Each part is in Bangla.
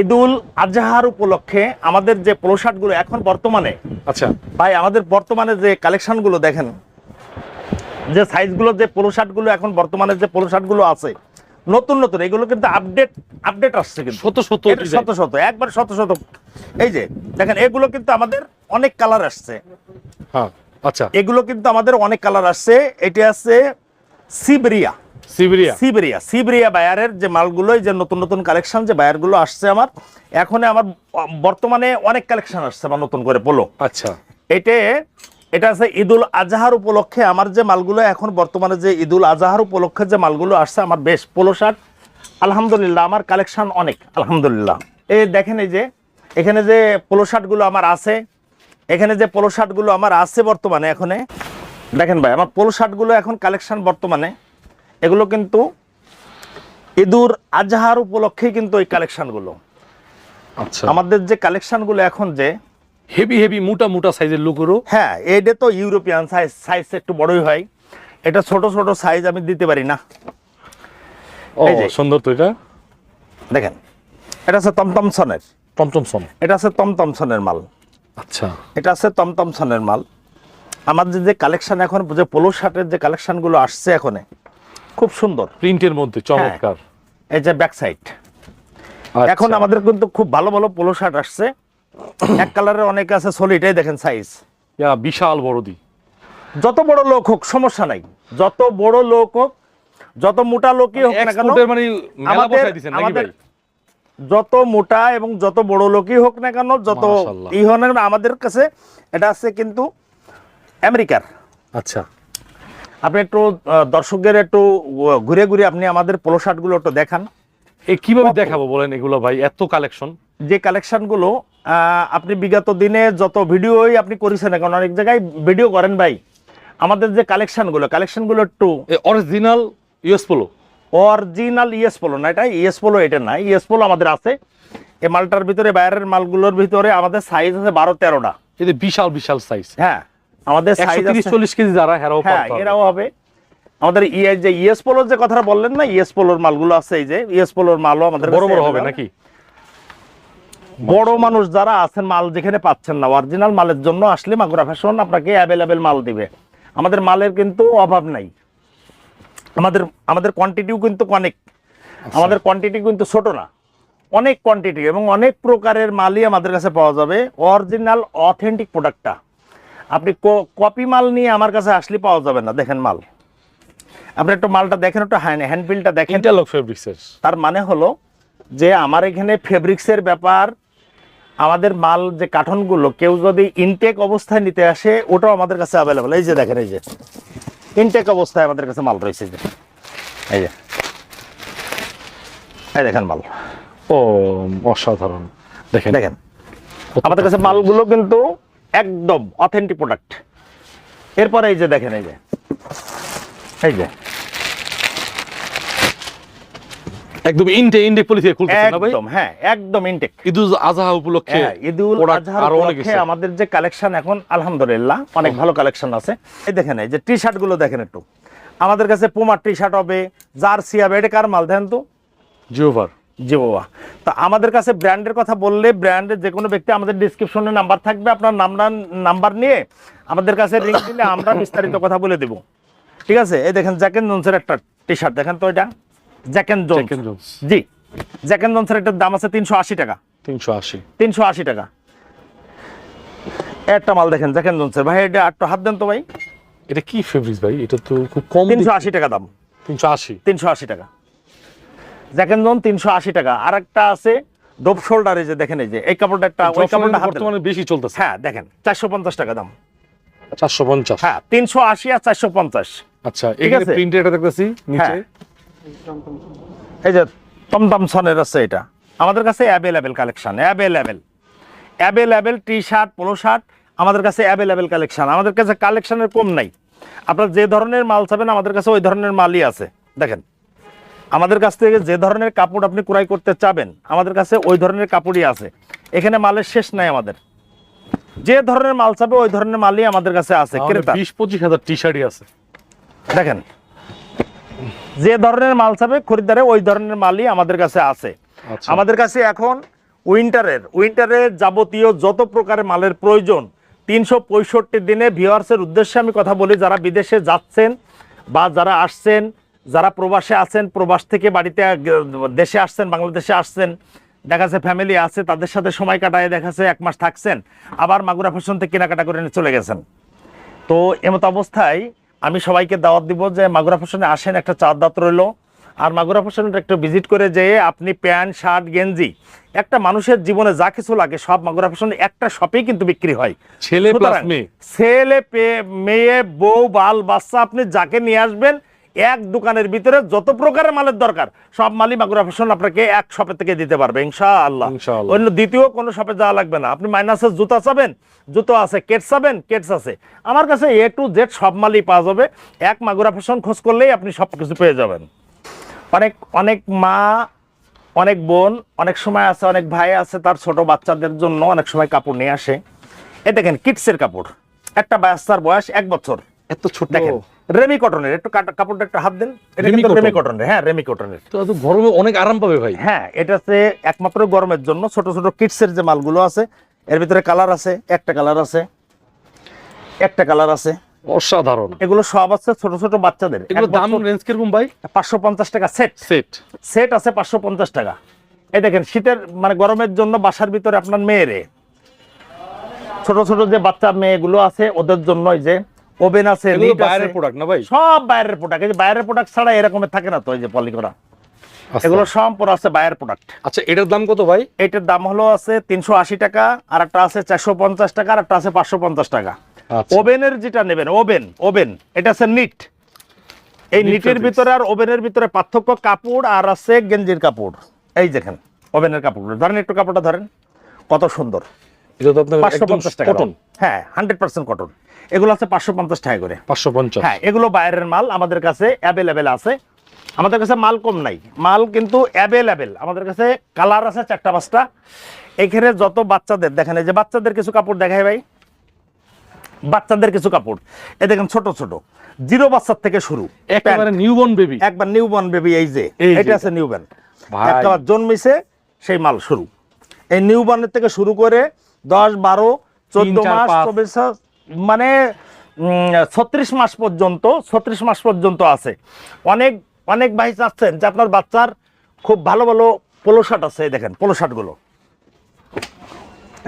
ঈদুল আজহার উপলক্ষে আমাদের যে পোশাকগুলো এখন বর্তমানে আচ্ছা। ভাই আমাদের বর্তমানে যে কালেকশনগুলো দেখেন যে সাইজগুলো যে পোলো শার্টগুলো এখন বর্তমানে যে পোলো শার্টগুলো আছে নতুন নতুন এগুলো কিন্তু আপডেট আপডেট আসছে কিন্তু। শত শত শত শত একবার শত শত। এই যে দেখেন এগুলো কিন্তু আমাদের অনেক কালার আসছে। হ্যাঁ আচ্ছা। এগুলো কিন্তু আমাদের অনেক কালার আসছে। এটা আছে সিবরিয়া। সিবেরিয়া। সিবেরিয়া। সিবেরিয়া বায়ারের যে মালগুলো যে নতুন নতুন কালেকশন যে বায়ারগুলো আসছে আমার এখন আমার বর্তমানে অনেক কালেকশন আসছে আমার নতুন করে পোলো আচ্ছা। এতে এটা আছে ঈদুল আজহার উপলক্ষে আমার যে মালগুলো এখন বর্তমানে যে ঈদুল আজহার উপলক্ষে যে মালগুলো আসছে আমার বেশ পোলো শার্ট আলহামদুলিল্লাহ আমার কালেকশন অনেক আলহামদুলিল্লাহ। এই দেখেন এই যে এখানে যে পোলো শার্টগুলো আমার আছে এখানে যে পোলো শার্টগুলো আমার আছে বর্তমানে এখানে। দেখেন ভাই আমার পোলো শার্টগুলো এখন কালেকশন বর্তমানে। এগুলো কিন্তু ঈদুর আজহার উপলক্ষেই কিন্তু এই কালেকশনগুলো। আচ্ছা। আমাদের যে কালেকশনগুলো এখন যে হেভি হেভি মোটা মোটা সাইজের লুকোরও। হ্যাঁ এটা তো ইউরোপিয়ান সাইজ সাইজ একটু বড়ই হয়। এটা ছোট ছোট সাইজ আমি দিতে পারি না। ও সুন্দর তো এটা। দেখেন এটা আছে তমতমসনের টমটমসন এটা আছে তমতমসনের মাল। আচ্ছা। এটা আছে তমতমসনের মাল। আমাদের যে যে কালেকশন এখন যে পোলো শার্টের যে কালেকশনগুলো আসছে এখন খুব সুন্দর। প্রিন্টের মধ্যে চমৎকার। এই যে ব্যাক সাইড আচ্ছা। এখন আমাদের কিন্তু খুব ভালো ভালো পোলো শার্ট আসছে। এক কালারের অনেক আছে সলিড এই দেখেন সাইজ ইয়া, বিশাল বড় দি। যত বড় লোক হোক সমস্যা নাই। যত বড় লোক হোক যত মোটা লোকই হোক না কেন মানে মেলা আমাদের- বসাই দিছেন নাকি ভাই? যত মোটা এবং যত বড় লোকই হোক না কেন যত মাশাআল্লাহ। ই হোক না কেন, আমাদের কাছে এটা আছে কিন্তু আমেরিকার। আচ্ছা। আপনি একটু দর্শকদের একটু ঘুরে ঘুরে আপনি আমাদের পোলো শার্টগুলো একটু দেখান। এ কীভাবে দেখাবো বলেন এগুলো ভাই? এত কালেকশন যে কালেকশনগুলো আপনি বিগত দিনে যত ভিডিওই আপনি করেছেন এখন অনেক জায়গায় ভিডিও করেন ভাই। আমাদের যে কালেকশনগুলো কালেকশনগুলো একটু original US Polo original ES Polo না এটা ইএস পোলো এটা না ইএস পোলো আমাদের আছে। এই মালটার ভিতরে বাইরের মালগুলোর ভিতরে আমাদের সাইজ আছে বারো তেরোটা। বিশাল বিশাল সাইজ হ্যাঁ। আমাদের সাইজ তিরিশ চল্লিশ কেজি যারা হেরাও হ্যাঁ এরাও হবে। আমাদের ইয়ে যে ইএস পোলোর যে কথাটা বললেন না ইএস পোলোর মালগুলো আছে এই যে ইএস পোলোর মালও আমাদের বড় বড় হবে নাকি? বড় মানুষ যারা আছেন মাল যেখানে পাচ্ছেন না অরিজিনাল মালের জন্য আসলে মাগুরা ফ্যাশন আপনাকে অ্যাভেলেবেল মাল দিবে। আমাদের মালের কিন্তু অভাব নাই। আমাদের আমাদের কোয়ান্টিটিও কিন্তু অনেক। আমাদের কোয়ান্টিটি কিন্তু ছোট না। অনেক কোয়ান্টিটি এবং অনেক প্রকারের মালই আমাদের কাছে পাওয়া যাবে। অরিজিনাল অথেন্টিক প্রোডাক্টটা আপনি কপি মাল নিয়ে আমার কাছে আসলে পাওয়া যাবে না। দেখেন মাল। আপনি একটু মালটা দেখেন একটু হ্যান্ডবিলটা দেখেন। ইন্টারলক ফেব্রিক্সের তার মানে হলো যে আমার এখানে ফেব্রিক্সের ব্যাপার আমাদের মাল যে কাঠনগুলো কেউ যদি ইনটেক অবস্থায় নিতে আসে ওটাও আমাদের কাছে অ্যাভেলেবল এই যে দেখেন এই যে। ইনটেক অবস্থায় আমাদের কাছে মাল রয়েছে এই যে। এই যে। এই দেখেন মাল। ও অসাধারণ। দেখেন। দেখেন। আমাদের কাছে মালগুলো কিন্তু একদম অথেন্টিক প্রোডাক্ট এরপরে এই যে দেখেন এই যে। এই যে। একদম ইনটে ইনটে পলিসি খুলতেছেন না ভাই? একদম হ্যাঁ একদম ইনটেক ঈদুল আজহা উপলক্ষে হ্যাঁ, ঈদুল অনেক উপলক্ষে আমাদের যে কালেকশন এখন আলহামদুলিল্লাহ অনেক ভালো কালেকশন আছে। এই দেখেন এই যে টি শার্টগুলো দেখেন একটু। আমাদের কাছে পুমার টি শার্ট হবে জার্সি হবে এটা কার মাল দেন তো? জিওভার জি বাবা। তো আমাদের কাছে ব্র্যান্ডের কথা বললে ব্র্যান্ডের যে কোনো ব্যক্তি আমাদের ডিসক্রিপশনে নাম্বার থাকবে আপনার নাম্বার নাম্বার নিয়ে আমাদের কাছে রিং দিলে আমরা বিস্তারিত কথা বলে দেব। ঠিক আছে? এই দেখেন জ্যাকেন জোন্সের একটা টি শার্ট দেখেন তো এটা? জ্যাকেন জোন্স জ্যাকেন জোন্স। জি। জ্যাকেন জোন্সের এটার দাম আছে তিনশো আশি টাকা। তিনশো আশি। তিনশো আশি টাকা। একটা মাল দেখেন জ্যাকেন জনসের ভাই এটা আটটা হাত দেন তো ভাই। এটা কি ফেব্রিক্স ভাই? এটা তো খুব কম তিনশো আশি টাকা দাম। তিনশো আশি। তিনশো আশি টাকা। তিনশো আশি টাকা। আর একটা আছে ডোপ শোল্ডারে যে দেখেন এই যে এই কাপড়টা একটা ওই কাপড়টা বর্তমানে বেশি চলতেছে। হ্যাঁ দেখেন চারশো পঞ্চাশ টাকা দাম। চারশো পঞ্চাশ। হ্যাঁ তিনশো আশি আর চারশো পঞ্চাশ। আচ্ছা ঠিক আছে? প্রিন্টে এটা দেখতেছি নিচে। হ্যাঁ। এই যে টমটম সনের আছে এটা। আমাদের কাছে available collection available available T shirt polo shirt আমাদের কাছে অ্যাভেলেবেল কালেকশন আমাদের কাছে কালেকশনের কম নাই। আপনার যে ধরনের মাল চাবেন আমাদের কাছে ওই ধরনের মালই আছে। দেখেন আমাদের কাছ থেকে যে ধরনের কাপড় আপনি ক্রয় করতে চাবেন আমাদের কাছে ওই ধরনের কাপড়ই আছে। এখানে মালের শেষ নাই আমাদের। যে ধরনের মাল চাবে ওই ধরনের মালই আমাদের কাছে আছে ক্রেতা। বিশ পঁচিশ হাজার টি শার্টই আছে। দেখেন যে ধরনের মাল চাবে খরিদ্দারে ওই ধরনের মালই আমাদের কাছে আছে। আচ্ছা। আমাদের কাছে এখন উইন্টারের উইন্টারের যাবতীয় যত প্রকারের মালের প্রয়োজন তিনশো পঁয়ষট্টি দিনে ভিওয়ার্সের উদ্দেশ্যে আমি কথা বলি যারা বিদেশে যাচ্ছেন বা যারা আসছেন যারা প্রবাসে আছেন প্রবাস থেকে বাড়িতে দেশে আসছেন বাংলাদেশে আসছেন দেখা যাচ্ছে ফ্যামিলি আছে তাদের সাথে সময় কাটায় দেখা যাচ্ছে এক মাস থাকছেন আবার মাগুরা ফ্যাশন থেকে কেনাকাটা করে চলে গেছেন। তো এমত অবস্থায় আমি সবাইকে দাওয়াত দিব যে মাগুরা ফ্যাশনে আসেন একটা চার দাঁত রইল। আর মাগুরা ফ্যাশনটা একটু ভিজিট করে যেয়ে আপনি প্যান্ট শার্ট গেঞ্জি একটা মানুষের জীবনে যা কিছু লাগে সব মাগুরা ফ্যাশনে একটা শপেই কিন্তু বিক্রি হয়। ছেলে ছেলে মেয়ে বউ বাল বাচ্চা আপনি যাকে নিয়ে আসবেন এক দোকানের ভিতরে যত প্রকারের মালের দরকার সব মালই মাগুরা ফ্যাশন আপনাকে এক শপে থেকে দিতে পারবে ইনশাআল্লাহ। ইনশাআল্লাহ। অন্য দ্বিতীয় কোনো শপে যাওয়া লাগবে না। আপনি মাইনাসের জুতা চাবেন জুতো আছে কেটস চাবেন কেটস আছে। আমার কাছে এ টু জেড সব মালই পাওয়া যাবে। এক মাগুরা ফ্যাশন খোঁজ করলেই আপনি সব কিছু পেয়ে যাবেন। অনেক অনেক মা অনেক বোন অনেক সময় আছে অনেক ভাই আছে তার ছোট বাচ্চাদের জন্য অনেক সময় কাপড় নিয়ে আসে। এ দেখেন কিডসের কাপড়। একটা বাচ্চার বয়স এক বছর। এত ছোট। দেখেন রেমি কটনের একটু কাটা- কাপড়টা একটু হাত দিন। এটা রেমি কিন্তু? রেমি কটনের হ্যাঁ রেমি কটনের তো গরমে অনেক আরাম পাবে ভাই। হ্যাঁ এটা হচ্ছে একমাত্র গরমের জন্য। ছোট ছোট কিডসের যে মালগুলো আছে এর ভিতরে কালার আছে একটা কালার আছে একটা কালার আছে। অসাধারণ। এগুলো সব আছে ছোট ছোট বাচ্চাদের। এগুলো দাম রেঞ্জ কীরকম ভাই? পাঁচশো পঞ্চাশ টাকা সেট সেট সেট আছে পাঁচশো পঞ্চাশ টাকা। এই দেখেন শীতের মানে গরমের জন্য বাসার ভিতরে আপনার মেয়েরে। ছোট ছোট যে বাচ্চা মেয়েগুলো আছে ওদের জন্য যে ওভেন আছে বাইরের প্রোডাক্ট না ভাই? সব বাইরের প্রোডাক্ট এই যে বাইরের প্রোডাক্ট ছাড়া এরকমের থাকে না তো এই যে পলিকরা আচ্ছা। এগুলো সম্পূর্ণ আছে বাইরের প্রোডাক্ট আচ্ছা এটার দাম কত ভাই? এটার দাম হলো আছে তিনশো আশি টাকা আর একটা আছে চারশো পঞ্চাশ টাকা আর একটা আছে পাঁচশো পঞ্চাশ টাকা। আচ্ছা। ওভেনের যেটা নেবেন ওভেন ওভেন এটা আছে নিট এই নিটের ভিতরে আর ওভেনের ভিতরে পার্থক্য কাপড় আর আছে গেঞ্জির কাপড়। এই দেখেন ওভেনের কাপড় ধরেন একটু কাপড়টা ধরেন কত সুন্দর। এটা তো আপনার একদম কটন হ্যাঁ কটন এগুলো আছে টাকা করে। হ্যাঁ এগুলো বাইরের মাল আমাদের কাছে আছে। আমাদের কাছে মাল কম নাই। মাল কিন্তু অ্যাভেলেবেল আমাদের কাছে কালার আছে চারটা পাঁচটা। এখানে যত বাচ্চাদের দেখেন যে বাচ্চাদের কিছু কাপড় দেখায় ভাই। বাচ্চাদের কিছু কাপড়। এ দেখেন ছোট ছোট। জিরো বাচ্চার থেকে শুরু। একেবারে নিউবর্ন বেবি একবার নিউ বর্ন বেবি এই যে এটা আছে নিউ বর্ন ভাই। একবার জন্মিছে সেই মাল শুরু। এই নিউ বর্নের থেকে শুরু করে দশ বারো চোদ্দ মাস চব্বিশ মানে ছত্রিশ মাস পর্যন্ত ছত্রিশ মাস পর্যন্ত আছে। অনেক অনেক ভাই চাচ্ছেন যে আপনার বাচ্চার খুব ভালো ভালো পোলো শার্ট আছে এই দেখেন পোলো শার্টগুলো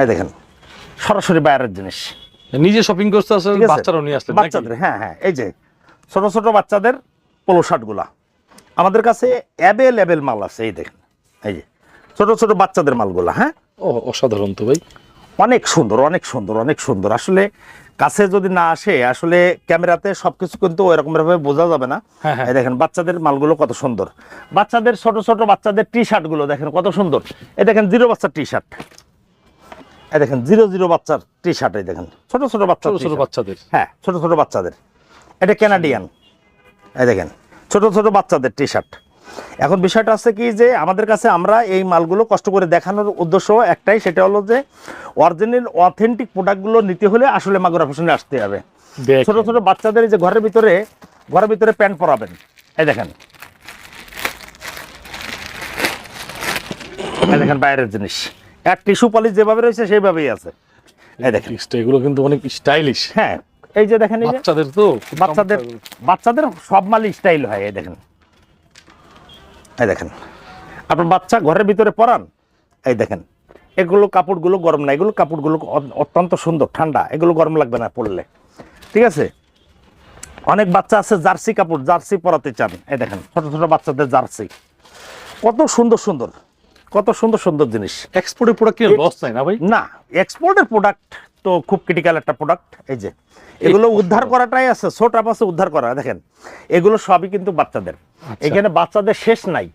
এই দেখেন সরাসরি বাইরের জিনিস। নিজে শপিং করতে আসলে বাচ্চারাও নিয়ে আসলেন বাচ্চাদের হ্যাঁ হ্যাঁ এই যে ছোট ছোট বাচ্চাদের পোলো শার্টগুলা আমাদের কাছে অ্যাভেলেবেল মাল আছে এই দেখেন এই যে ছোট ছোট বাচ্চাদের মালগুলা হ্যাঁ? ও অসাধারণ তো ভাই। অনেক সুন্দর অনেক সুন্দর অনেক সুন্দর। আসলে কাছে যদি না আসে আসলে ক্যামেরাতে সবকিছু কিন্তু ওইরকম ভাবে বোঝা যাবে না। হ্যাঁ, হ্যাঁ। দেখেন বাচ্চাদের মালগুলো কত সুন্দর। বাচ্চাদের ছোট ছোট বাচ্চাদের টি শার্টগুলো দেখেন কত সুন্দর। এই দেখেন জিরো বাচ্চার টি শার্ট এই দেখেন জিরো জিরো বাচ্চার টি শার্ট এই দেখেন। ছোট ছোট বাচ্চা ছোট ছোট বাচ্চাদের। হ্যাঁ ছোট ছোট বাচ্চাদের। এটা ক্যানাডিয়ান এই দেখেন ছোট ছোট বাচ্চাদের টি শার্ট এখন বিষয়টা আছে কি যে আমাদের কাছে আমরা এই মালগুলো কষ্ট করে দেখানোর উদ্দেশ্য একটাই সেটা হলো যে অরিজিনাল অথেন্টিক প্রোডাক্টগুলো নিতে হলে আসলে মাগুরা ফ্যাশনে আসতে হবে। ছোট ছোট বাচ্চাদের যে ঘরের ভিতরে ঘরের ভিতরে প্যান্ট পরাবেন। এই দেখেন। এই দেখেন বাইরের জিনিস। এক টিস্যু পলিশ যেভাবে রয়েছে সেইভাবেই আছে। এই দেখেন। এগুলো কিন্তু অনেক স্টাইলিশ হ্যাঁ এই যে দেখেন বাচ্চাদের তো বাচ্চাদের বাচ্চাদের সব মালই স্টাইল হয় এই দেখেন। এই দেখেন। আপনার বাচ্চা ঘরের ভিতরে পরান? এই দেখেন। এগুলো কাপড়গুলো গরম না এগুলো কাপড়গুলো অত্যন্ত সুন্দর ঠান্ডা এগুলো গরম লাগবে না পরলে। ঠিক আছে? অনেক বাচ্চা আছে জার্সি কাপড় জার্সি পরাতে চান। এই দেখেন ছোটো ছোটো বাচ্চাদের জার্সি। কত সুন্দর সুন্দর কত সুন্দর সুন্দর জিনিস। এক্সপোর্টের প্রোডাক্ট কি লস নাই না ভাই? না এক্সপোর্টের প্রোডাক্ট তো খুব ক্রিটিক্যাল একটা প্রোডাক্ট এই যে। এগুলো উদ্ধার করাটাই আছে ছোট আছে উদ্ধার করা দেখেন। এগুলো সবই কিন্তু বাচ্চাদের। এখানে বাচ্চাদের শেষ নাই।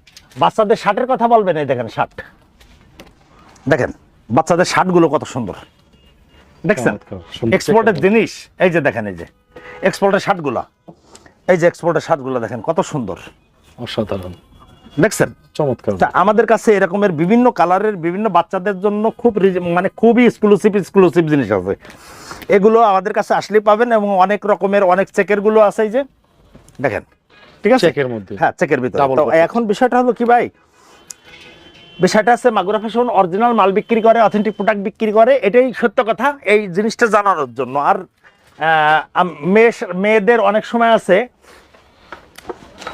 বাচ্চাদের শার্টের কথা বলবেন এই দেখেন শার্ট দেখেন বাচ্চাদের শার্টগুলো কত সুন্দর। দেখছেন? এক্সপোর্টের জিনিস এই যে দেখেন এই যে। এক্সপোর্টের শার্টগুলো এই যে এক্সপোর্টের শার্টগুলো দেখেন কত সুন্দর। অসাধারণ। দেখছেন? চমৎকার। আমাদের কাছে এরকমের বিভিন্ন কালারের বিভিন্ন বাচ্চাদের জন্য খুব মানে খুবই এক্সক্লুসিভ এক্সক্লুসিভ জিনিস আছে। এগুলো আমাদের কাছে আসলেই পাবেন এবং অনেক রকমের অনেক চেকেরগুলো আছে যে। দেখেন ঠিক আছে? চেকের মধ্যে। হ্যাঁ চেকের ভিতরে। তো এখন বিষয়টা হলো কি ভাই? বিষয়টা আছে মাগুরা ফ্যাশন অরিজিনাল মাল বিক্রি করে অথেন্টিক প্রোডাক্ট বিক্রি করে এটাই সত্য কথা। এই জিনিসটা জানানোর জন্য। আর মেয়ে মেয়েদের অনেক সময় আছে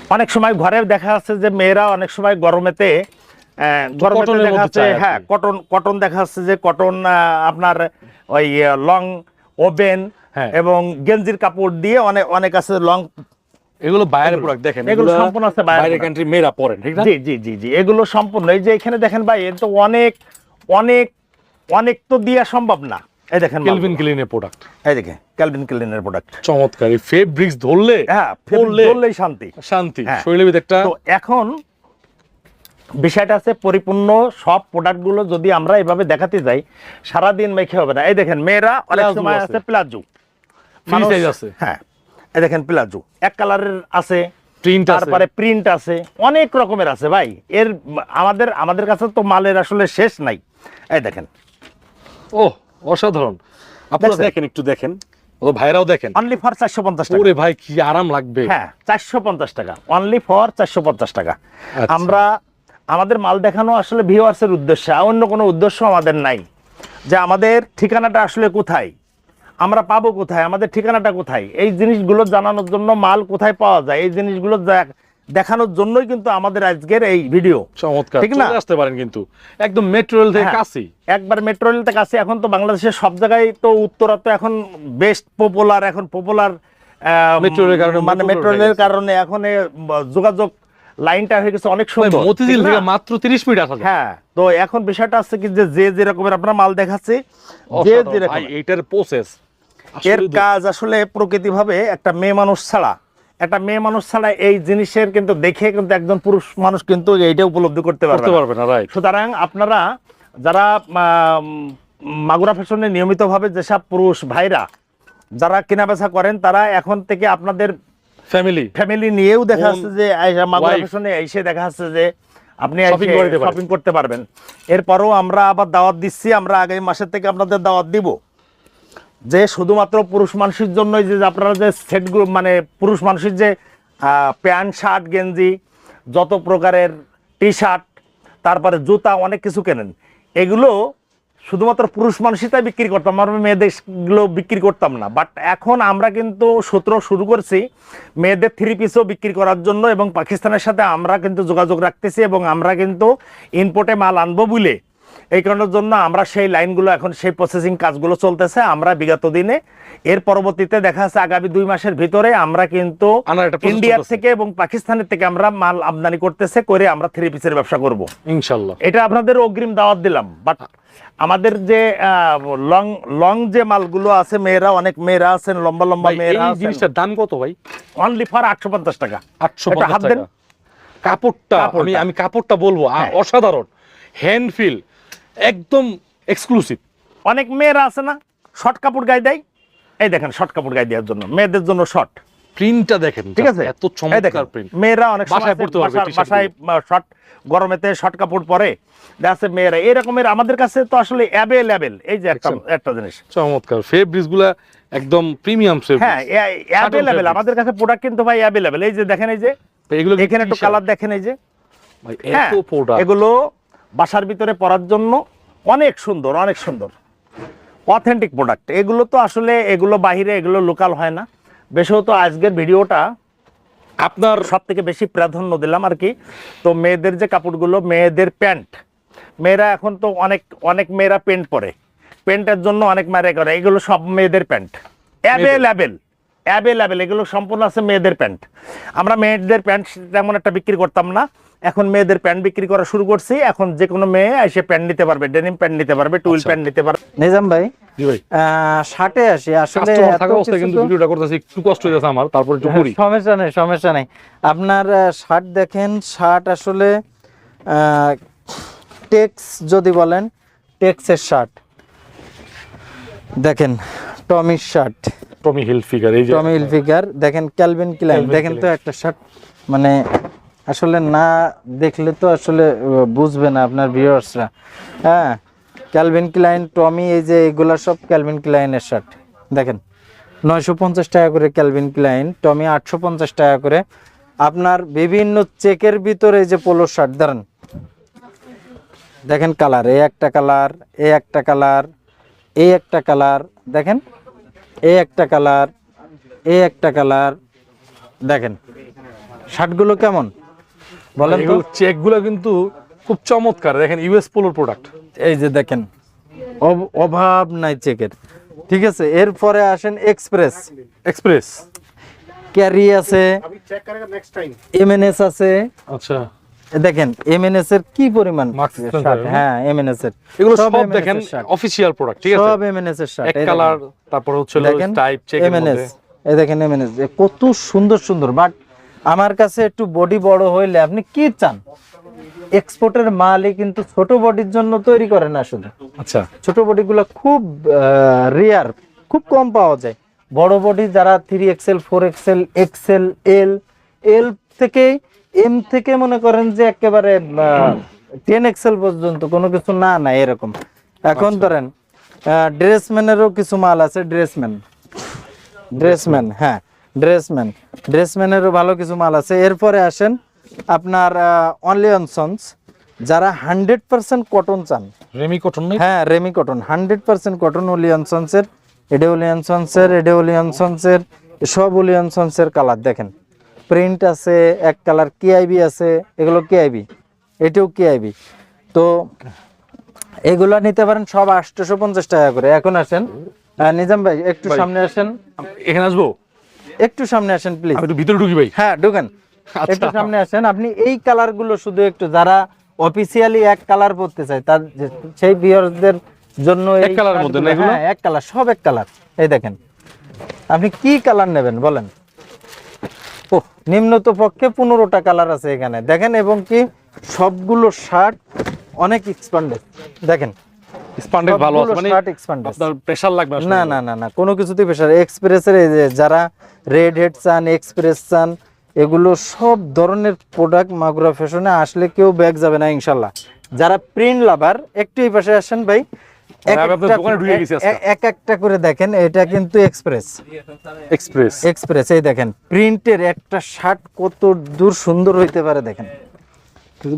অনেক সময় ঘরে দেখা যাচ্ছে যে মেয়েরা অনেক সময় গরমেতে গরমেতে দেখা যাচ্ছে। হ্যাঁ কটন কটন দেখা যাচ্ছে যে কটন আপনার ওই লং ওভেন হ্যাঁ। এবং গেঞ্জির কাপড় দিয়ে অনেক অনেক আছে লং এগুলো বাইরের প্রোডাক্ট দেখেন এগুলো সম্পূর্ণ আছে বাইরের কান্ট্রি মেয়েরা পরেন ঠিক না জি জি জি জি এগুলো সম্পূর্ণ এই যে এখানে দেখেন ভাই এর তো অনেক অনেক অনেক তো দেওয়া সম্ভব না এই দেখেন। ক্লিনের প্রোডাক্ট এই দেখেন ক্যালভিন ক্লিনের প্রোডাক্ট চমৎকার এই ফেব্রিক্স ধরলে হ্যাঁ শান্তি। শান্তি হ্যাঁ। শরীরের ভিতরে একটা। তো এখন বিষয়টা আছে পরিপূর্ণ সব প্রোডাক্টগুলো যদি আমরা এভাবে দেখাতে যাই সারাদিন মেখে হবে না। এই দেখেন মেয়েরা অনেক সময় আছে। প্লাজো আছে। হ্যাঁ এই দেখেন প্লাজো এক কালারের আছে প্রিন্ট আছে। তারপরে প্রিন্ট আছে অনেক রকমের আছে ভাই। এর আমাদের আমাদের কাছে তো মালের আসলে শেষ নাই। এই দেখেন। ও অসাধারণ। আপনারা দেখেন একটু দেখেন। ও ভাইরাও দেখেন। অনলি ফর চারশো পঞ্চাশ টাকা। ওরে ভাই কি আরাম লাগবে। হ্যাঁ চারশো পঞ্চাশ টাকা। অনলি ফর চারশো পঞ্চাশ টাকা। আচ্ছা। আমরা আমাদের মাল দেখানো আসলে ভিউয়ার্সের উদ্দেশ্যে অন্য কোনো উদ্দেশ্য আমাদের নাই। যে আমাদের ঠিকানাটা আসলে কোথায়? আমরা পাবো কোথায়? আমাদের ঠিকানাটা কোথায়? এই জিনিসগুলো জানানোর জন্য মাল কোথায় পাওয়া যায়? এই জিনিসগুলো দেখ- দেখানোর জন্যই কিন্তু আমাদের আজকের এই ভিডিও চমৎকার। ঠিক না? আসতে পারেন কিন্তু। একদম মেট্রো রেল থেকে হ্যাঁ। কাছেই। একবার মেট্রো রেল থেকে আছে এখন তো বাংলাদেশের সব জায়গায় তো উত্তরা তো এখন বেস্ট পপুলার এখন পপুলার মেট্রো রেলের কারণে মানে মেট্রো রেলের কারণে এখন যোগাযোগ লাইনটা হয়ে গেছে অনেক সুন্দর। মতিঝিল থেকে মাত্র 30 মিনিট আসা হ্যাঁ তো এখন বিষয়টা আছে কি যে যে যে রকমের আপনার মাল দেখাচ্ছে যে যে ভাই, রকমের এইটার প্রসেস এর কাজ আসলে প্রকৃতিভাবে একটা মেয়ে মানুষ ছাড়া একটা মেয়ে মানুষ ছাড়া এই জিনিসের কিন্তু দেখে কিন্তু একজন পুরুষ মানুষ কিন্তু এইটা উপলব্ধি করতে পারবে না। পারবে না রাইট সুতরাং আপনারা যারা মাগুরা ফ্যাশনে নিয়মিতভাবে যেসব পুরুষ ভাইরা যারা কেনাবেচা করেন তারা এখন থেকে আপনাদের ফ্যামিলি ফ্যামিলি নিয়েও দেখা যাচ্ছে যে মাগুরা ফ্যাশনে এসে দেখা যাচ্ছে যে আপনি। শপিং করতে পারবেন। এরপরও আমরা আবার দাওয়াত দিচ্ছি আমরা আগামী মাসের থেকে আপনাদের দাওয়াত দিব। যে শুধুমাত্র পুরুষ মানুষের জন্যই যে আপনারা যে সেটগুলো মানে পুরুষ মানুষের যে প্যান্ট, শার্ট, গেঞ্জি, যত প্রকারের টি শার্ট তারপরে জুতা, অনেক কিছু কেনেন, এগুলো শুধুমাত্র পুরুষ মানুষই তাই বিক্রি করতাম। আমরা মেয়েদেরগুলো বিক্রি করতাম না। বাট এখন আমরা কিন্তু সূত্র শুরু করছি মেয়েদের থ্রি পিসও বিক্রি করার জন্য এবং পাকিস্তানের সাথে আমরা কিন্তু যোগাযোগ রাখতেছি এবং আমরা কিন্তু ইনপোর্টে মাল আনব বলে এই কারণের জন্য আমরা সেই লাইনগুলো এখন সেই প্রসেসিং কাজগুলো চলতেছে। আমরা বিগত দিনে এর পরবর্তীতে দেখা যাচ্ছে আগামী দুই মাসের ভিতরে আমরা কিন্তু ইন্ডিয়ার থেকে এবং পাকিস্তানের থেকে আমরা মাল আমদানি করতেছে করে আমরা থ্রি পিসের ব্যবসা করব। ইনশাআল্লাহ এটা আপনাদের অগ্রিম দাওয়াত দিলাম বাট আমাদের যে লং লং যে মালগুলো আছে মেয়েরা অনেক মেয়েরা আছেন লম্বা লম্বা মেয়েরা এই জিনিসটার দাম কত ভাই? অনলি ফর আটশো পঞ্চাশ টাকা। 850 একটা হাত দেন। টাকা। কাপড়টা কাপড়টা। আমি আমি কাপড়টা বলব হ্যাঁ। অসাধারণ। হ্যান্ড ফিল একদম এক্সক্লুসিভ অনেক মেয়েরা আছে না শর্ট কাপড় গায়ে দেয়। এই দেখেন শর্ট কাপড় গায়ে দেওয়ার জন্য মেয়েদের জন্য শর্ট প্রিন্টটা দেখেন ঠিক আছে? এত চমৎকার প্রিন্ট মেয়েরা অনেক বাসায় পরতে পারবে বাসায় শর্ট গরমেতে শর্ট কাপড় পরে দেখা মেয়েরা। এই রকমের আমাদের কাছে তো আসলে অ্যাভেলেবেল এই যে একটা একটা জিনিস। চমৎকার। ফেব্রিক্সগুলা একদম প্রিমিয়াম হ্যাঁ অ্যাভেলেবেল আমাদের কাছে প্রোডাক্ট কিন্তু ভাই অ্যাভেলেবেল এই যে দেখেন এই যে এগুলো এখানে একটু কালার দেখেন এই যে। ভাই, হ্যাঁ এত প্রোডাক্ট এগুলো বাসার ভিতরে পরার জন্য অনেক সুন্দর অনেক সুন্দর। অথেন্টিক প্রোডাক্ট এগুলো তো আসলে এগুলো বাইরে এগুলো লোকাল হয় না। বেশিও তো আজকের ভিডিওটা আপনার সব থেকে বেশি প্রাধান্য দিলাম আর কি। তো মেয়েদের যে কাপড়গুলো মেয়েদের প্যান্ট। মেয়েরা এখন তো অনেক অনেক মেয়েরা প্যান্ট পরে। প্যান্টের জন্য অনেক মেয়েরা করে। এগুলো সব মেয়েদের প্যান্ট। অ্যাভেলেবেল অ্যাভেলেবেল এগুলো সম্পূর্ণ আছে মেয়েদের প্যান্ট। আমরা মেয়েদের প্যান্ট তেমন একটা বিক্রি করতাম না। এখন মেয়েদের প্যান্ট বিক্রি করা শুরু করছি। এখন যে কোনো মেয়ে এসে প্যান্ট নিতে পারবে ডেনিম প্যান্ট নিতে পারবে টুইল আচ্ছা। প্যান্ট নিতে পারবে। নিজাম ভাই ষাটে আসি আসলে কিন্তু ভিডিওটা করতেছি একটু কষ্ট হয়ে আমার তারপর সমস্যা নেই সমস্যা নেই। আপনার শার্ট দেখেন শার্ট আসলে টেক্স যদি বলেন টেক্সের শার্ট। দেখেন টমির শার্ট। টমি হিল ফিগার এই যে টমি ইলফিগার দেখেন ক্যালভিন ক্লাইন দেখেন তো একটা শার্ট। মানে আসলে না দেখলে তো আসলে বুঝবে না আপনার ভিউয়ার্সরা। হ্যাঁ ক্যালভিন ক্লাইন টমি এই যে এগুলা সব ক্যালভিন ক্লাইনের শার্ট। দেখেন নয়শো পঞ্চাশ টাকা করে ক্যালভিন ক্লাইন টমি আটশো পঞ্চাশ টাকা করে। আপনার বিভিন্ন চেকের ভিতরে এই যে পোলো শার্ট দাঁড়ান দেখেন কালার এ একটা কালার এ একটা কালার এ একটা কালার দেখেন। এ একটা কালার এ একটা কালার। দেখেন শার্টগুলো কেমন? বলেন তো। চেকগুলো কিন্তু খুব চমৎকার। দেখেন ইউএস পোলোর প্রোডাক্ট এই যে দেখেন অভাব নাই চেকের। ঠিক আছে এরপরে আসেন এক্সপ্রেস এক্সপ্রেস ক্যারি আছে এমএনএস আছে। আচ্ছা। দেখেন এমএনএস এর কি পরিমাণ? হ্যাঁ এমএনএস এর। এগুলো সব দেখেন। অফিসিয়াল প্রোডাক্ট ঠিক আছে? সব এমএনএস এর শার্ট এক কালার তারপর হচ্ছে টাইপ চেক এমএনএস এই দেখেন এমএনএস কত সুন্দর সুন্দর। বাট আমার কাছে একটু বডি বড় হইলে আপনি কি চান? এক্সপোর্টের মালই কিন্তু ছোট বডির জন্য তৈরি করে না শুধু। আচ্ছা। ছোট বডিগুলো খুব রেয়ার খুব কম পাওয়া যায়। বড় বডি যারা three XL four XL XL L L থেকে এম থেকে মনে করেন যে একেবারে টেন এক্সেল পর্যন্ত কোনো কিছু না না এরকম। এখন ধরেন ড্রেসম্যানেরও কিছু মাল আছে ড্রেসম্যান ড্রেসম্যান হ্যাঁ ড্রেসম্যান ড্রেসম্যানেরও ভালো কিছু মাল আছে। এরপরে আসেন আপনার অনলি অনসন্স যারা হান্ড্রেড পার্সেন্ট কটন চান। রেমি কটন হ্যাঁ Remy cotton hundred percent cotton ওলিয়ানসন্সের এটা ওলিয়ানসন্সের এটা ওলিয়ানসন্সের সব ওলিয়ানসন্সের কালার দেখেন। প্রিন্ট আছে এক কালার কেআইবি আছে এগুলো কেআইবি এটাও কেআইবি তো এগুলো নিতে পারেন সব আটশোশো পঞ্চাশ টাকা করে। এখন আসেন নিজাম ভাই একটু সামনে আসেন। এখানে আসব? একটু সামনে আসেন প্লিজ আমি ভিতরে ঢুকি ভাই। হ্যাঁ ঢুকেন। আচ্ছা। একটু সামনে আসেন। আপনি এই কালারগুলো শুধু একটু যারা অফিসিয়ালি এক কালার পড়তে চায় তার সেই ভিউয়ারদের জন্য এক এর মধ্যে না এগুলো? হ্যাঁ এক কালার সব এক কালার। এই দেখেন আপনি কি কালার নেবেন বলেন? নিম্নত পক্ষে পনেরোটা কালার আছে এখানে। দেখেন এবং কি সবগুলো শার্ট অনেক এক্সপান্ডেড দেখেন স্পান্ডেড ভালো আছে মানে আপনার প্রেসার লাগবে না না না না কোনো কিছুতেই এক্সপ্রেসের এই যে যারা রেড হেড চান এক্সপ্রেস চান এগুলো সব ধরনের প্রোডাক্ট মাগুরা ফ্যাশনে আসলে কেউ ব্যাগ যাবে না ইনশাল্লাহ। যারা প্রিন্ট লাভার একটু এই পাশে আসেন ভাই। এক একটা- আজকে। এক- এক একটা করে দেখেন এটা কিন্তু এক্সপ্রেস এক্সপ্রেস এক্সপ্রেস এই দেখেন প্রিন্টের একটা শার্ট কত দূর সুন্দর হইতে পারে দেখেন।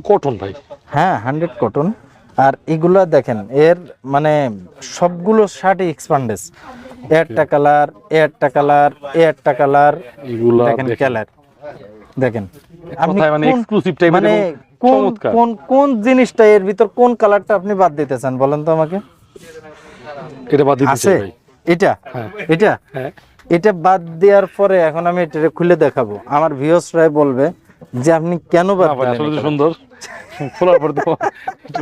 কটন ভাই। হ্যাঁ হান্ড্রেড কটন আর এগুলা দেখেন এর মানে সবগুলো শার্টই এক্সপান্ডেস একটা কালার একটা কালার একটা কালার এগুলা দেখেন দেখেন। কালার দেখেন আপনি মানে কোন- মানে কোন কোন কোন জিনিসটা এর ভিতর কোন কালারটা আপনি বাদ দিতে চান বলেন তো আমাকে। এটা বাদ আছে? এটা? হ্যাঁ। এটা? হ্যাঁ। এটা বাদ দেওয়ার পরে এখন আমি এটা খুলে দেখাবো। আমার ভিউসরাই বলবে যে আপনি কেন বাদ দিলেন আসলে সুন্দর। খোলার পর তো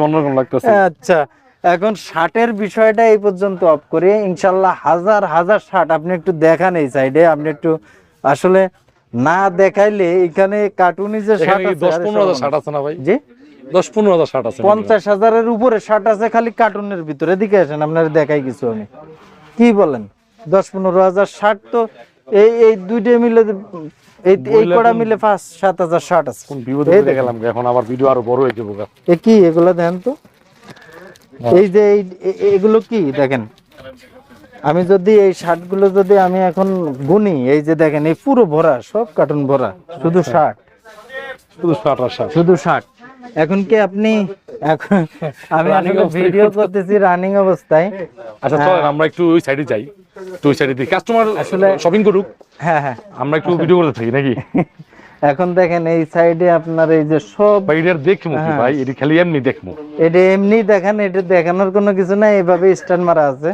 অন্যরকম লাগতেছে। আচ্ছা এখন শার্টের বিষয়টা এই পর্যন্ত অফ করে। ইনশাল্লাহ হাজার হাজার শার্ট আপনি একটু দেখান এই সাইডে আপনি একটু আসলে না দেখাইলে এখানে কার্টুনি যে শার্ট আছে? দশ আরে পনেরো হাজার সব শার্ট আছে না ভাই? জি? দশ পনেরো হাজার শার্ট আছে পঞ্চাশ হাজারের উপরে শার্ট আছে খালি কার্টুনের ভিতরে। দিকে আসেন আপনার দেখাই কিছু আমি। কি বলেন? দশ পনেরো হাজার শার্ট তো এই এই দুইটা মিলে এই এই কটা মিলে পাঁচ সাত হাজার শার্ট আছে। কোন বিপদে এই পড়ে গেলাম এখন আবার ভিডিও আরও বড় হয়ে যাব এ কি এগুলো দেন তো? এই যে এই এগুলো কি? দেখেন। আমি যদি এই শার্টগুলো যদি আমি এখন গুনি এই যে দেখেন এই পুরো ভরা সব কার্টুন ভরা শুধু শার্ট শুধু শার্ট আর শার্ট শুধু শার্ট এখন কি আপনি এখন আমি আসলে ভিডিও করতেছি রানিং অবস্থায়। আচ্ছা চলেন আমরা একটু ওই সাইডে যাই। একটু ওই সাইডে দিই কাস্টমার আসলে শপিং করুক। হ্যাঁ হ্যাঁ। আমরা একটু ভিডিও করতে থাকি নাকি? এখন দেখেন এই সাইডে আপনার এই যে সব এটা দেখব কি হ্যাঁ। ভাই? এটি খালি এমনি দেখব এটা এমনি দেখেন এটা দেখানোর কোনো কিছু নাই এভাবে স্ট্যান্ড মারা আছে।